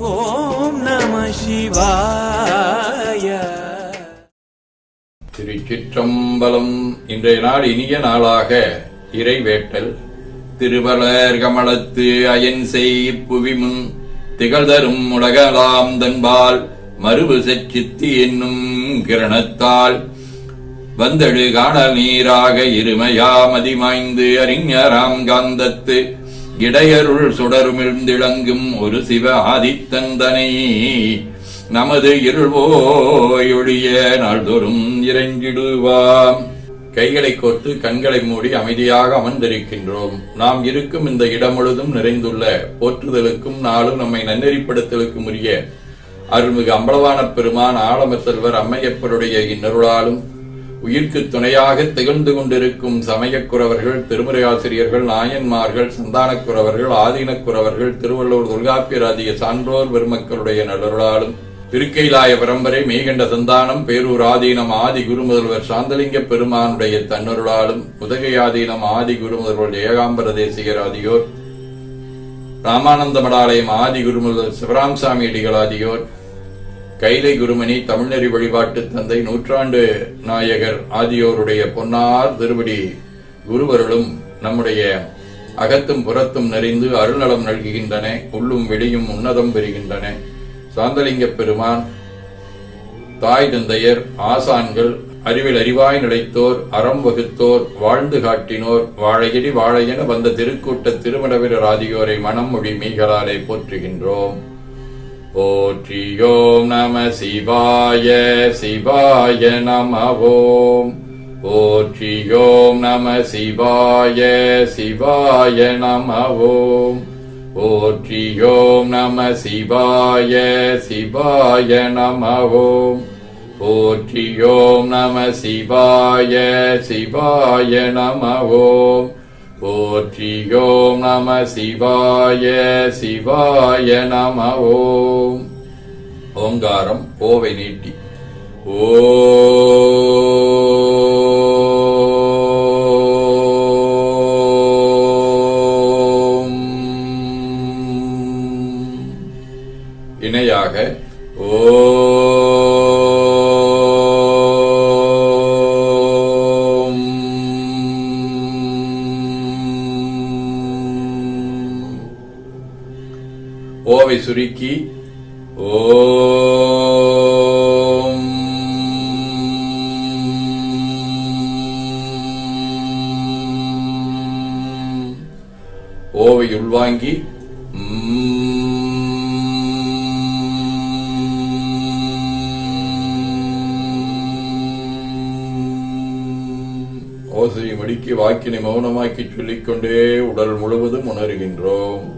ஓம் நம சிவாய. திருச்சிற்றம்பலம் இன்றைய நாள் இனிய நாளாக இறைவேட்டல். திருவளர் கமலத்து அயன் செய் புவிமுன் திகழ்தரும் உலகலாம் தன்பால் மறுவு செச்சித்தி என்னும் கிரணத்தால். வந்தெழு காணல் நீராக இருமையா மதிமாய்ந்து அறிஞராம் காந்தத்து இடையருள் சுடருமிழ்ந்திளங்கும் ஒரு சிவ ஆதித்தந்தனை. நமது இருள்வோயொழிய நாள்தோறும் இறைஞ்சிடுவாம் கைகளை கோர்த்து கண்களை மூடி அமைதியாக அமர்ந்திருக்கின்றோம். நாம் இருக்கும் இந்த இடம் முழுதும் நிறைந்துள்ள போற்றுதலுக்கும் நாளும் நம்மை நன்னெறிப்படுத்தலுக்கும் உரிய அருள்மிகு அம்பலவான பெருமான் ஆலம செல்வர் அம்மையப்பருடைய இந்நருளாலும் உயிர்க்கு துணையாக திகழ்ந்து கொண்டிருக்கும் சமயக்குறவர்கள் திருமுறை ஆசிரியர்கள் நாயன்மார்கள் சந்தானக்குறவர்கள் ஆதீனக்குறவர்கள் திருவள்ளூர் தொல்காப்பியராதிய சான்றோர் பெருமக்களுடைய நலருளாலும் திருக்கைலாய பரம்பரை மெய்கண்ட சந்தானம் பேரூர் ஆதீனம் ஆதி குருமுதல்வர் சாந்தலிங்க பெருமானுடைய தன்னருளாலும் உதகை ஆதீனம் ஆதி குருமுதல்வர் ஏகாம்பர தேசிகர் ஆதியோர் ராமானந்த மடாலயம் ஆதி குருமுதல் சிவராம்சாமி அடிகள் ஆதியோர் கைலை குருமணி தமிழ்நெறி வழிபாட்டு தந்தை நூற்றாண்டு நாயகர் ஆதியோருடைய பொன்னார் திருவடி குருவருளும் நம்முடைய அகத்தும் புறத்தும் நிறைந்து அருள்நலம் நல்குகின்றன உள்ளும் வெளியும் உன்னதம் பெறுகின்றன. சாந்தலிங்க பெருமான் தாய் தந்தையர் ஆசான்கள் அறிவில் அறிவாய் நிலைத்தோர் அறம் வகுத்தோர் வாழ்ந்து காட்டினோர் வாழையடி வாழையென வந்த திருக்கூட்ட திருமணவீரர் ஆதியோரை மனம் மொழி மீகளாலே போற்றுகின்றோம். போற்றியோம் நம சிவாய சிவாய நம ஓம் போற்றியோம் நம சிவாய சிவாய நம ஓம் போற்றியோம் நம சிவாய சிவாய நம ஓம் போற்றியோம் நம சிவாய சிவாய நம ஓம் போற்றியோம் நம சிவாய சிவாய நம ஓம் ஓங்காரம் ஓவை நீட்டி. ஓ. ஓவை சுருக்கி ஓம். ஓவை உள்வாங்கி ஓசையை மடிக்கி வாக்கினை மௌனமாக்கி சொல்லிக்கொண்டே உடல் முழுவதும் உணர்கின்றோம்.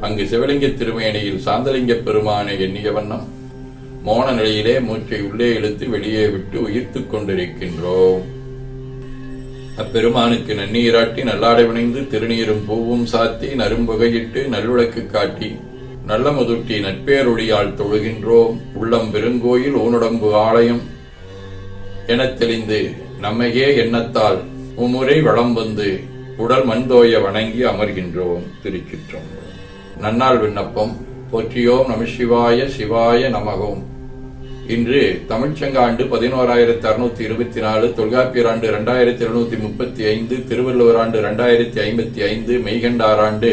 அங்கு சிவலிங்க திருமேனியில் சாந்தலிங்க பெருமானை எண்ணிய வண்ணம் மோன நிலையிலே மூச்சை உள்ளே இழுத்து வெளியே விட்டு உயிர்த்துக் கொண்டிருக்கின்றோம். அப்பெருமானுக்கு நன்னீராட்டி நல்லாடை விணைந்து திருநீரும் பூவும் சாத்தி நரும்புகையிட்டு நல்விளக்கு காட்டி நல்ல முதுட்டி நட்பேரொழியால் தொழுகின்றோம். உள்ளம் பெருங்கோயில் ஊனுடம்பு ஆலயம் எனத் தெளிந்து நம்மையே எண்ணத்தால் உம்முறை வளம் வந்து உடல் மண்தோய வணங்கி அமர்கின்றோம் திருச்சிற்றம்பலம். நன்னாள் விண்ணப்பம். போற்றியோம் நம சிவாய சிவாய நமகோம் இன்று தமிழ்ச்சங்க ஆண்டு பதினோராயிரத்தி அறுநூத்தி இருபத்தி நாலு தொல்காப்பியர் ஆண்டு இரண்டாயிரத்தி எழுநூத்தி முப்பத்தி ஐந்து திருவள்ளுவர் ஆண்டு இரண்டாயிரத்தி ஐம்பத்தி ஐந்து மெய்கண்டார் ஆண்டு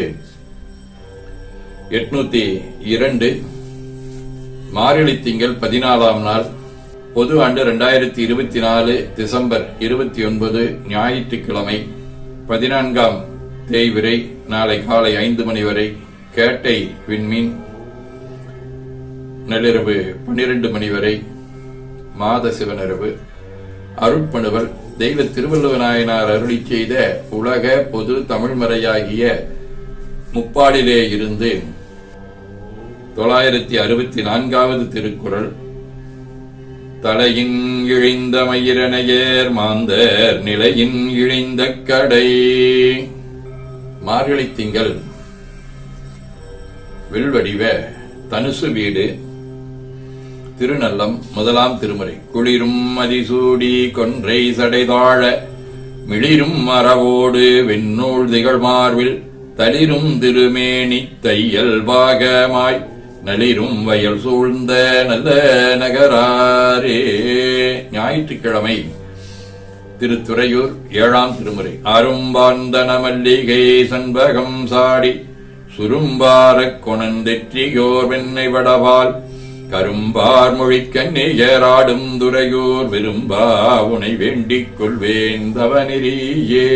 எட்நூத்தி இரண்டு மாரிழி திங்கள் பதினாலாம் நாள் பொது ஆண்டு இரண்டாயிரத்தி இருபத்தி நாலு டிசம்பர் இருபத்தி ஒன்பது ஞாயிற்றுக்கிழமை பதினான்காம் தேய்விரை நாளை காலை ஐந்து மணி வரை கேட்டை விண்மீன். நள்ளிரவு பன்னிரண்டு மணி வரை மாத சிவனிரவு. அருட்பணுவல் தெய்வ திருவள்ளுவநாயனார் அருளி செய்த உலக பொது தமிழ்மறையாகிய முப்பாடிலே இருந்து தொள்ளாயிரத்தி அறுபத்தி நான்காவது திருக்குறள். தலையின் இழிந்த மயிரனையேர் மாந்தர் நிலையின் இழிந்த கடை. மார்கழி திங்கள் வில்வடிவ தனுசு வீடு திருநல்லம் முதலாம் திருமுறை. குளிரும் மதிசூடி கொன்றை சடைதாழ மிளிரும் மரவோடு வெண்ணூல் திகழ் மார்பில் தளிரும் திருமேனி தையல் பாகமாய் நளிரும் வயல் சூழ்ந்த நல்ல நகராரே. ஞாயிற்றுக்கிழமை திருத்துறையூர் ஏழாம் திருமுறை. அரும்பாந்தன மல்லிகை சண்பகம் சாடி சுரும்பாரக் கொணந்தெற்றியோர் வெண்ணை வடவால் கரும்பார் மொழிக்கண்ணியராடும் துறையூர் விரும்பா உனை வேண்டிக் கொள்வேன் தவநெறியே.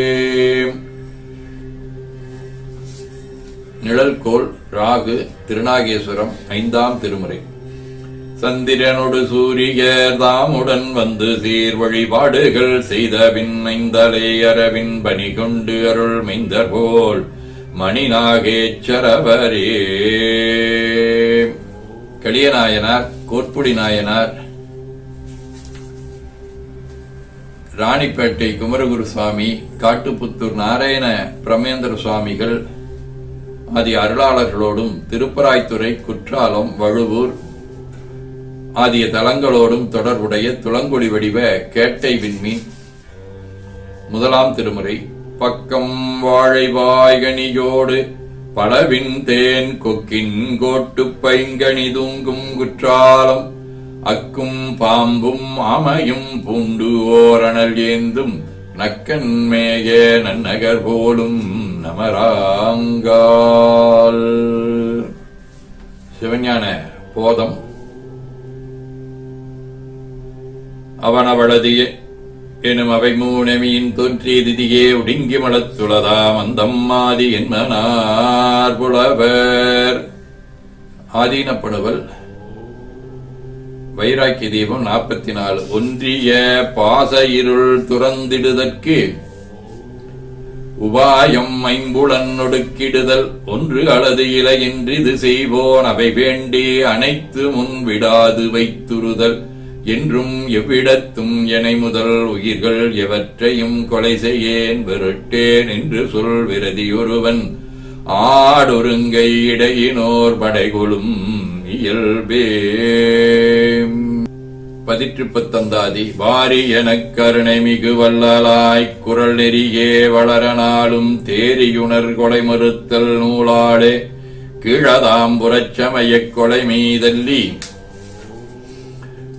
நிழல்கோள் ராகு திருநாகேஸ்வரம் ஐந்தாம் திருமுறை. சந்திரனொடு சூரியர் தாமுடன் வந்து சீர் வழிபாடுகள் செய்த பின் ஐந்தலை அரவின் பணி கொண்டு அருள் மைந்தர் போல் மணிநாகேச்சரவரே. களியநாயனார் கோட்புடி நாயனார் ராணிப்பேட்டை குமரகுரு சுவாமி காட்டுப்புத்தூர் நாராயண பிரமேந்திர சுவாமிகள் ஆதி அருளாளர்களோடும் திருப்பராய்த்துறை குற்றாலம் வழுவூர் ஆகிய தலங்களோடும் தொடர்புடைய துளங்குடி வடிவ கேட்டை விண்மீன் முதலாம் திருமுறை பக்கம் வாழை வாய்கனியோடு பலவின் தேன் கொக்கின் கோட்டு பைங்கனி தூங்கும் குற்றாலம். அக்கும் பாம்பும் ஆமையும் பூண்டு ஓரணல் ஏந்தும் நக்கன் மேய நன்னகர் போலும் நமராங்கால். சிவஞான போதம். அவனவளதியே எனும் அவை மூனமியின் தோன்றிய திதியே ஒடுங்கி மலத்துளதாம் அந்தம் ஆதி என்மனார் புலவர். ஆதீனப்படுவல். வைராக்கிய தீபம் நாற்பத்தி நாலு ஒன்றிய பாச இருள் துறந்திடுதற்கு. உபாயம் ஐம்புலன் ஒடுக்கிடுதல். ஒன்று அளது அலது இலையின்றிது செய்வோன். அவை வேண்டி அனைத்து முன் விடாது வைத்துறுதல். என்றும் எவ்விடத்தும் எனை முதல் உயிர்கள் எவற்றையும் கொலை செய்யேன் வெறுட்டேன் என்று சொல் விரதியொருவன். ஆடொருங்கை இடையினோர் படைகொளும் இயல்பே. பதிற்று பத்தந்தாதி வாரி எனக் கருணை மிகு வல்லலாய்க் குரல் நெறியே வளரனாலும் தேரியுணர் கொலை மறுத்தல் நூலாடே. கீழதாம் சமயக் கொலை மீதல்லி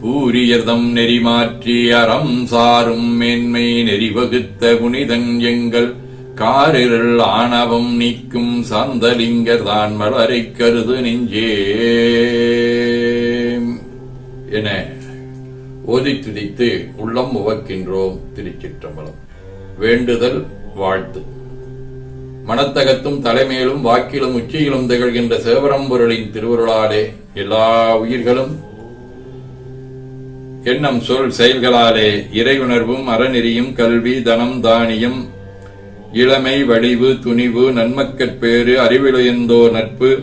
பூரியதம் நெறி மாற்றி அறம் சாரும் மேன்மை நெறி வகுத்த புனிதன் எங்கள். காரிருள் ஆணவம் நீக்கும் சந்தலிங்கர் தான் மலரை கருது நெஞ்சே. என ஓதி துதித்து உள்ளம் உவக்கின்றோம் திருச்சிற்றம்பலம். வேண்டுதல் வாழ்த்து. மனத்தகத்தும் தலைமையிலும் வாக்கிலும் உச்சியிலும் திகழ்கின்ற சேவரம்பொருளின் திருவருளாலே எல்லா உயிர்களும் எண்ணம் சொல் செயல்களாலே இறையுணர்வும் அறநெறியும் கல்வி தனம் தானியம் இளமை வடிவு துணிவு நன்மக்கட்பேறு அறிவிழையந்தோ நட்பு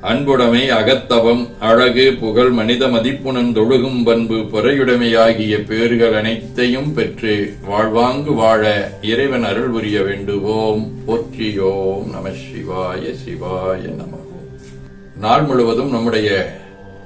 அன்புடைமை அகத்தவம் அழகு புகழ் மனித மதிப்புணன் தொழுகும் பண்பு பொறையுடைமை ஆகிய பேறுகள் அனைத்தையும் பெற்று வாழ்வாங்கு வாழ இறைவன் அருள் புரிய வேண்டுவோம். போற்றியோம் நம சிவாய சிவாய நம. நாள் முழுவதும் நம்முடைய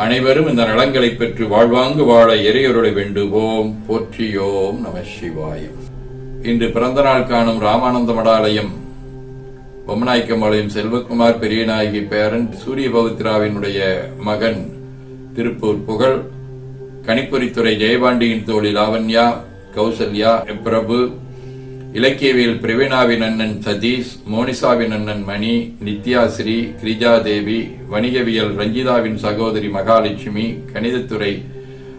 அனைவரும் இந்த நலங்களை பெற்று வாழ்வாங்கு வாழ இறையொருளை வேண்டுவோம். போற்றியோம் நம சிவாயம் இன்று பிறந்த நாள் காணும் ராமானந்த மடாலயம் பொம்மநாய்க்கம்பாளையம் செல்வகுமார் பெரியநாயகி பேரன் சூரிய பவித்ராவினுடைய மகன் திருப்பூர் புகழ் கணிப்பொறித்துறை ஜெயபாண்டியின் தோழி லாவண்யா கௌசல்யா பிரபு இலக்கியவியல் பிரவீணாவின் அண்ணன் சதீஷ் மோனிசாவின் அண்ணன் மணி நித்யாஸ்ரீ கிரிஜா தேவி வணிகவியல் ரஞ்சிதாவின் சகோதரி மகாலட்சுமி கணிதத்துறை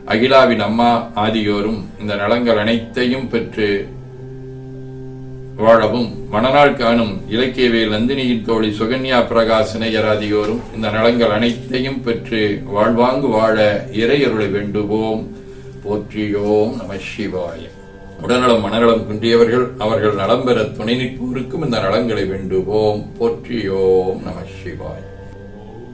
அகிலாவின் அம்மா ஆகியோரும் இந்த நலங்கள் அனைத்தையும் பெற்று வாழவும் மணநாள் காணும் இலக்கியவியல் நந்தினியின் தோழி சுகன்யா பிரகாசனையர் ஆகியோரும் இந்த நலங்கள் அனைத்தையும் பெற்று வாழ்வாங்கு வாழ இறையருளை வேண்டுவோம். போற்றியோம் நம சிவாயம் உடல்நலம் மனநலம் குன்றியவர்கள் அவர்கள் நலம் பெற துணை நிற்போருக்கும் இந்த நலங்களை வேண்டுவோம். போற்றியோம் நம சிவாய்.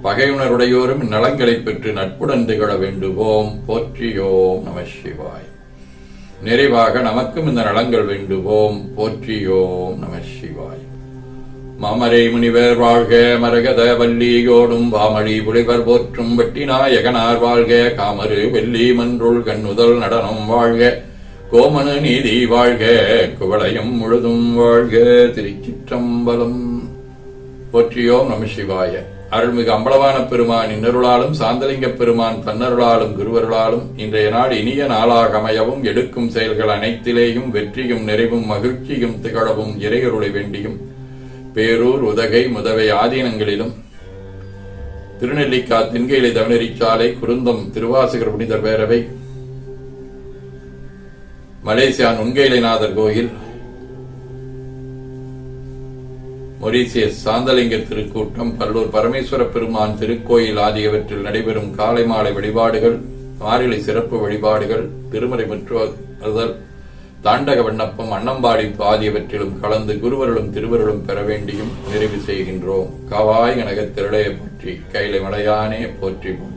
பகையுணருடையோரும் நலங்களை பெற்று நட்புடன் திகழ வேண்டுவோம். போற்றியோம் நம சிவாய். நிறைவாக நமக்கும் இந்த நலங்கள் வேண்டுவோம். போற்றியோம் நம சிவாய். மாமரை முனிவர் வாழ்க மரகத வள்ளியோடும் வாமழி புலிவர் போற்றும் வெட்டிநாயகனார் வாழ்க காமரு வெள்ளி மன்றுள் கண்ணுதல் நடனம் வாழ்க. கோமனு நீதி வாழ்க குவளையும் முழுதும் வாழ்க திருச்சிற்றம்பலம். போற்றியோம் நம சிவாய. அருள்மிகு அம்பலவான பெருமான் இன்னருளாலும் சாந்தலிங்க பெருமான் தன்னருளாலும் குருவருளாலும் இன்றைய நாள் இனிய நாளாக அமையவும் எடுக்கும் செயல்கள் அனைத்திலேயும் வெற்றியும் நிறைவும் மகிழ்ச்சியும் திகழவும் இறையருளை வேண்டியும். பேரூர் உதகை முதவை ஆதீனங்களிலும் திருநெல்லிக்கா தென்கையிலை தவனரிச்சாலை குருந்தம் திருவாசகர் புனிதர் பேரவை மலேசியா நுண்கைலைநாதர் கோயில் மொரீசியஸ் சாந்தலிங்க திருக்கூட்டம் பல்லூர் பரமேஸ்வர பெருமான் திருக்கோயில் ஆகியவற்றில் நடைபெறும் காலை மாலை வழிபாடுகள் மாரிலை சிறப்பு வழிபாடுகள் திருமறை முற்றுதல் தாண்டக விண்ணப்பம் அன்னம்பாடி ஆகியவற்றிலும் கலந்து குருவர்களும் திருவருளும் பெற வேண்டியும் நிறைவு செய்கின்றோம். கவாய் கனகத் திரளைய போற்றி கைலை மலையானே போற்றி போற்றி.